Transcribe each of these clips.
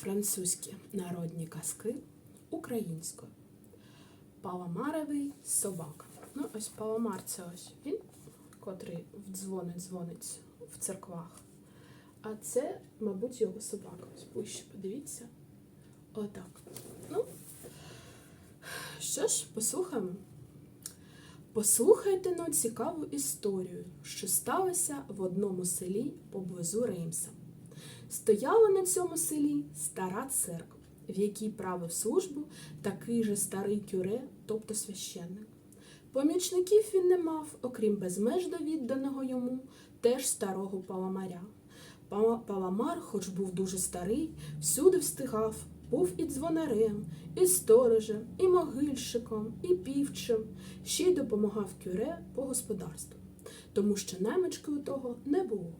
Французькі народні казки українською. Паламаревий собака. Ну, ось паламар це ось він, котрий в дзвони дзвонить в церквах. А це, мабуть, його собака. Ось ближче подивіться. Отак. Ну, що ж, послухаємо. Послухайте ну, цікаву історію, що сталося в одному селі поблизу Реймса. Стояла на цьому селі стара церква, в якій правив службу такий же старий кюре, тобто священник. Помічників він не мав, окрім безмежно відданого йому, теж старого паламаря. Паламар, хоч був дуже старий, всюди встигав, був і дзвонарем, і сторожем, і могильщиком, і півчим, ще й допомагав кюре по господарству, тому що немечки у того не було.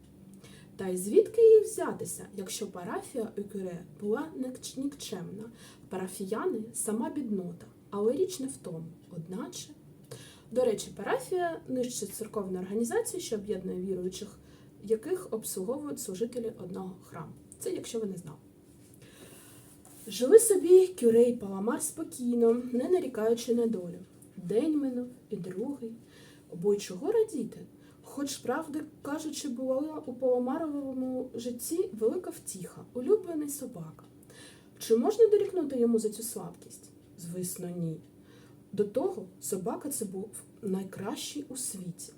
Та й звідки їй взятися, якщо парафія у кюре була нікчемна, парафіяни сама біднота, але річ не в тому, одначе. До речі, парафія нижче церковна організація, що об'єднує віруючих, яких обслуговують служителі одного храму. Це якщо ви не знали. Жили собі кюре й паламар спокійно, не нарікаючи на долю. День минув і другий. Бо й чого радіти? Хоч, правди кажучи, була у Паламаровому житті велика втіха, улюблений собака. Чи можна дорікнути йому за цю слабкість? Звісно, ні. До того собака це був найкращий у світі.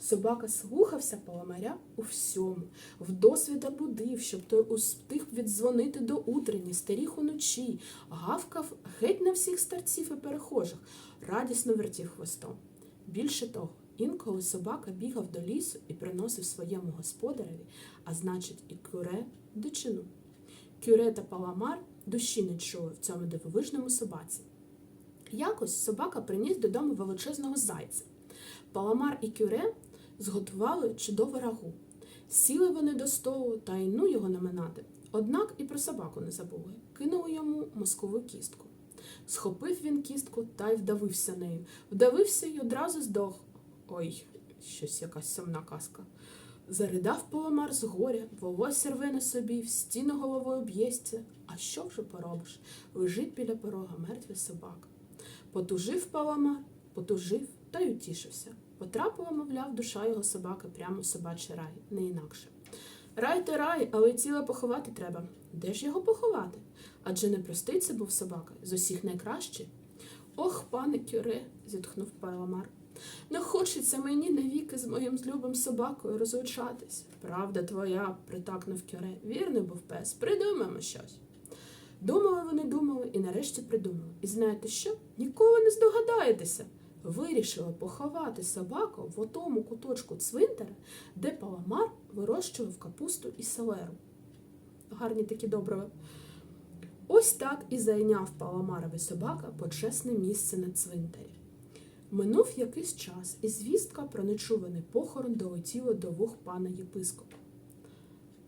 Собака слухався паламаря у всьому, вдосвіда будив, щоб той успіх віддзвонити до утрені, старіх уночі, гавкав геть на всіх старців і перехожих, радісно вертів хвостом. Більше того, інколи собака бігав до лісу і приносив своєму господареві, а значить, і кюре дичину. Кюре та паламар душі не чули в цьому дивовижному собаці. Якось собака приніс додому величезного зайця. Паламар і кюре зготували чудову рагу. Сіли вони до столу та й ну його наминати. Однак і про собаку не забули. Кинули йому мозкову кістку. Схопив він кістку та й вдавився нею. Вдавився й одразу здох. Ой, щось якась сумна казка. Заридав паламар з горя, волосся рве на собі, в стіну головою б'ється. А що вже поробиш? Лежить біля порога мертвий собака. Потужив паламар, потужив та й утішився. Потрапила, мовляв, душа його собаки прямо в собачий рай, не інакше. Рай то рай, але тіло поховати треба. Де ж його поховати? Адже не простий це був собака, з усіх найкращий. Ох, пане кюре, зітхнув паламар. Не хочеться мені навіки з моїм злюбим собакою розлучатись. Правда твоя, притакнув кюре. Вірний був пес, придумаємо щось. Думали вони думали і нарешті придумали. І знаєте що? Ніколи не здогадаєтеся. Вирішили поховати собаку в отому куточку цвинтара, де паламар вирощував капусту і селеру. Гарні такі добрива. Ось так і зайняв паламаровий собака почесне місце на цвинтарі. Минув якийсь час, і звістка про нечуваний похорон долетіла до вух пана єпископа.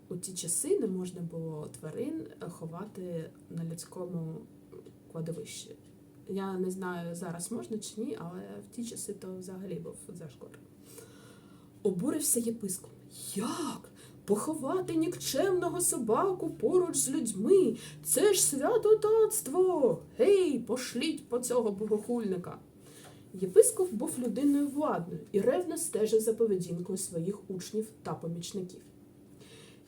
У ті часи не можна було тварин ховати на людському кладовищі. Я не знаю, зараз можна чи ні, але в ті часи то взагалі був зашкор. Обурився єпископ. Як? Поховати нікчемного собаку поруч з людьми. Це ж святотатство. Гей, пошліть по цього богохульника. Єпископ був людиною владною і ревно стежив за поведінкою своїх учнів та помічників.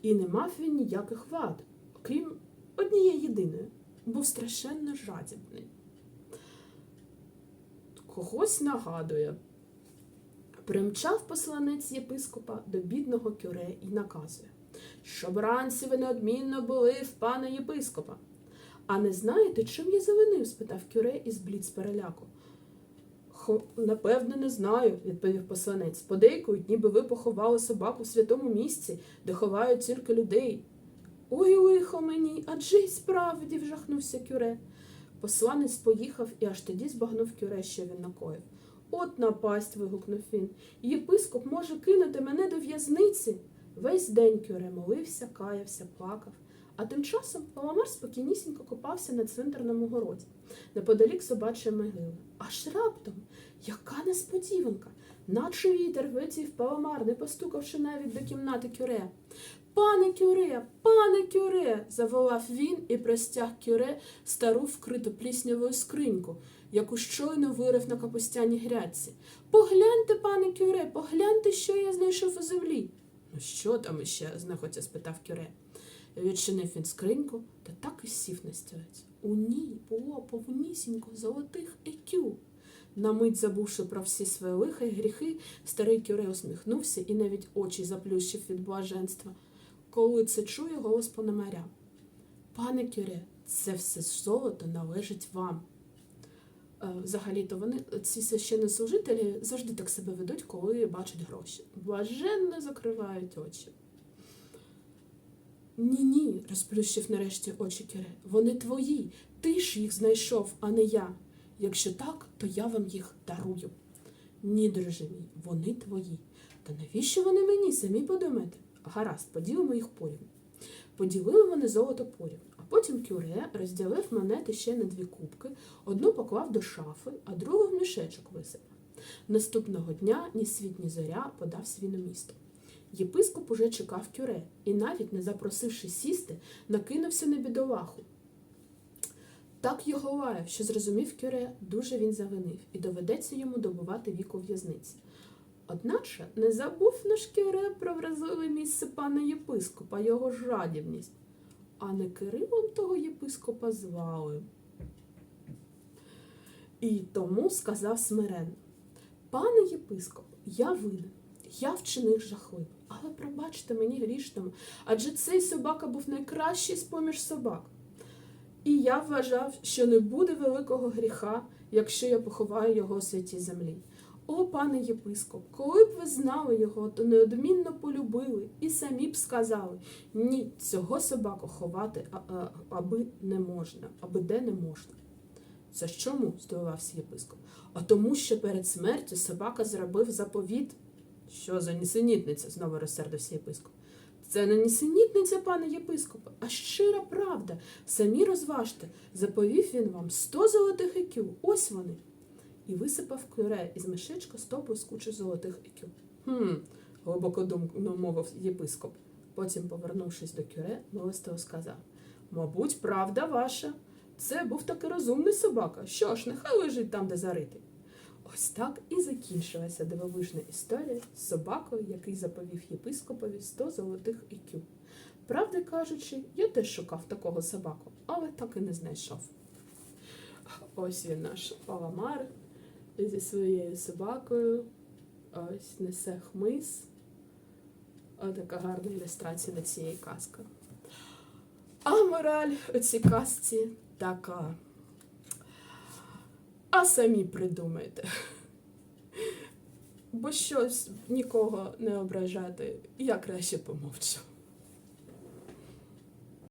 І не мав він ніяких вад, окрім однієї єдиної, був страшенно жадібний. Когось нагадує. Примчав посланець єпископа до бідного кюре і наказує, щоб ранці ви неодмінно були в пана єпископа. А не знаєте, чим я завинив? спитав кюре і зблід з переляку. Напевне, не знаю, відповів посланець. Подейкують, ніби ви поховали собаку в святому місці, де ховають тільки людей. Ой, лихо мені, адже й справді вжахнувся кюре. Посланець поїхав і аж тоді збагнув кюре, що він накоїв. От напасть. вигукнув він. Єпископ може кинути мене до в'язниці. Весь день кюре молився, каявся, плакав. А тим часом Паламар спокійнісінько копався на цвинтарному городі, неподалік собачої могили. Аж раптом, яка несподіванка, наче вітер витів Паламар, не постукавши навіть до кімнати кюре. Пане кюре, пане кюре, заволав він і простяг кюре стару вкриту пліснявою скриньку, яку щойно вирив на капустяній грядці. Погляньте, пане кюре, погляньте, що я знайшов у землі. Ну що там іще? знахотя спитав кюре. Відчинив він скриньку та так і сів на стілець. У ній було повнісінько золотих екю. На мить забувши про всі свої лиха й гріхи, старий кюре усміхнувся і навіть очі заплющив від блаженства. Коли це чує голос Пономаря. Пане кюре, це все золото належить вам. Е, Взагалі-то вони, ці священнослужителі, завжди так себе ведуть, коли бачать гроші. Блаженно закривають очі. Ні, ні, розплющив нарешті очі Кюре. Вони твої. Ти ж їх знайшов, а не я. Якщо так, то я вам їх дарую. Ні, друже мій, вони твої. Та навіщо вони мені? Самі подумайте. Гаразд, поділимо їх порівну. Поділили вони золото порівну, а потім кюре розділив монети ще на дві кубки, одну поклав до шафи, а другу в мішечок висипав. Наступного дня ні світ, ні зоря подався він у місто. Єпископ уже чекав кюре і, навіть не запросивши сісти, накинувся на бідолаху. Так його лаяв, що зрозумів кюре, дуже він завинив, і доведеться йому добувати віку в'язниці. Одначе не забув наш кюре про вразливе місце пана єпископа, його жадібність. А не Кирилом того єпископа звали. І тому сказав смиренно, пане єпископ, я винен, я вчинив жахливо, але пробачте мені грішному, адже цей собака був найкращий з-поміж собак. І я вважав, що не буде великого гріха, якщо я поховаю його у святій землі. О, пане єпископ, коли б ви знали його, то неодмінно полюбили і самі б сказали ні, цього собаку ховати аби не можна, аби де не можна. Це ж чому? здивувався єпископ. А тому, що перед смертю собака зробив заповіт. Що за нісенітниця? знову розсердився єпископ. Це не нісенітниця, пане єпископе, а щира правда. Самі розважте, заповів він вам сто золотих ікю. Ось вони. І висипав кюре із мішечка сто блискучих золотих ікю. Хм, глибоко думно мовив єпископ. Потім, повернувшись до кюре, милостиво сказав Мабуть, правда ваша. Це був таки розумний собака. Що ж, нехай лежить там, де заритий. Ось так і закінчилася дивовижна історія з собакою, який заповів єпископові 100 золотих ікю. Правди кажучи, я теж шукав такого собаку, але так і не знайшов. Ось він наш паламар зі своєю собакою. Ось несе хмиз. Ось така гарна ілюстрація до цієї казки. А мораль у цій казці така. А самі придумайте. Бо щось нікого не ображати, я краще помовчу.